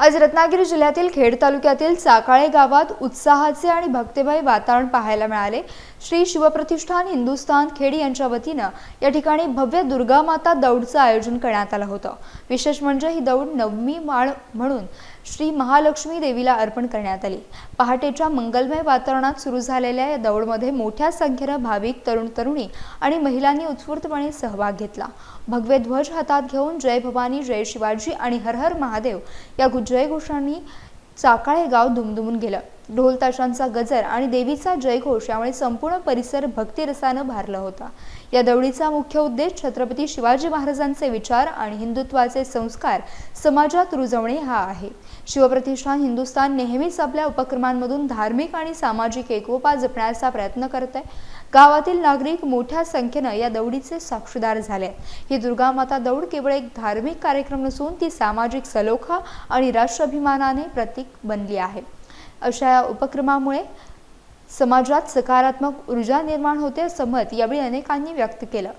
आज रत्नागिरी जिल्ह्यातील खेड तालुक्यातील चाकाळे गावात उत्साहाचे आणि भक्तिमय वातावरण पाहायला मिळाले. श्री शिवप्रतिष्ठान हिंदुस्थान खेड यांच्या वतीनं या ठिकाणी भव्य दुर्गा माता दौडचं आयोजन करण्यात आलं होतं. विशेष म्हणजे ही दौड नवमी माळ म्हणून श्री महालक्ष्मी देवीला अर्पण करण्यात आली. पहाटेच्या मंगलमय वातावरणात सुरू झालेल्या या दौडमध्ये मोठ्या संख्येनं भाविक तरुण तरुणी आणि महिलांनी उत्स्फूर्तपणे सहभाग घेतला. भगवे ध्वज हातात घेऊन जय भवानी जय शिवाजी आणि हर हर महादेव या जयघोषांनी चाकाळे गाव दुमदुमून गेलं. ढोल ताशांचा गजर आणि देवीचा जयघोष यामुळे संपूर्ण परिसर भक्तिरसानं भारला होता. या दौडीचा मुख्य उद्देश छत्रपती शिवाजी महाराजांचे विचार आणि हिंदुत्वाचे संस्कार समाजात रुजवणे हा आहे. शिवप्रतिष्ठान हिंदुस्थान नेहमीच आपल्या उपक्रमांमधून धार्मिक आणि सामाजिक एकोपा जपण्याचा प्रयत्न करत आहे गावातील नागरिक मोठ्या संख्येनं या दौडीचे साक्षीदार झाले आहेत. ही दुर्गा माता दौड केवळ एक धार्मिक कार्यक्रम नसून ती सामाजिक सलोखा आणि राष्ट्राभिमानाने प्रतीक बनली आहे. अशा या उपक्रमामुळे समाजात सकारात्मक ऊर्जा निर्माण होते असं मत यावेळी अनेकांनी व्यक्त केलं.